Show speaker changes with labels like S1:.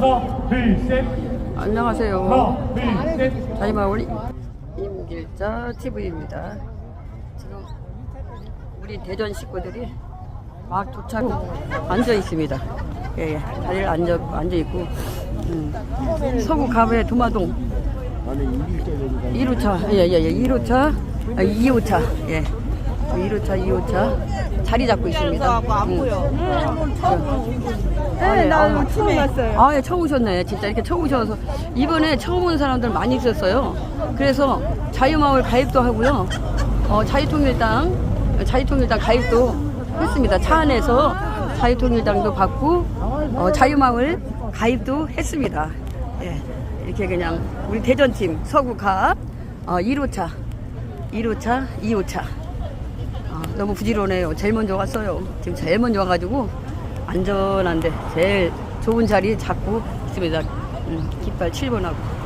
S1: 하나, 둘, 셋.
S2: 안녕하세요.
S1: 하나, 둘, 셋.
S2: 다이마을 임길자 TV입니다. 지금 우리 대전 식구들이 막 도착 앉아 있습니다. 예, 예. 자리를 앉아 앉아 있고 음. 서구 가배 도마동 1호차 예예 예 1호차 아, 2호차 예 1호차 2호차 자리 잡고 있습니다. 안 보여. 네, 나 처음 왔어요. 아, 예, 처음 오셨네. 진짜 이렇게 처음 오셔서 이번에 처음 온 사람들 많이 있었어요. 그래서 자유마을 가입도 하고요. 어, 자유통일당, 자유통일당 가입도 했습니다. 차 안에서 자유통일당도 받고 어, 자유마을 가입도 했습니다. 예, 이렇게 그냥 우리 대전팀 서구가 어, 1호차, 1호차, 2호차. 아, 너무 부지런해요. 제일 먼저 왔어요. 지금 제일 먼저 와가지고 안전한데 제일 좋은 자리 잡고 있습니다. 음, 깃발 7번하고.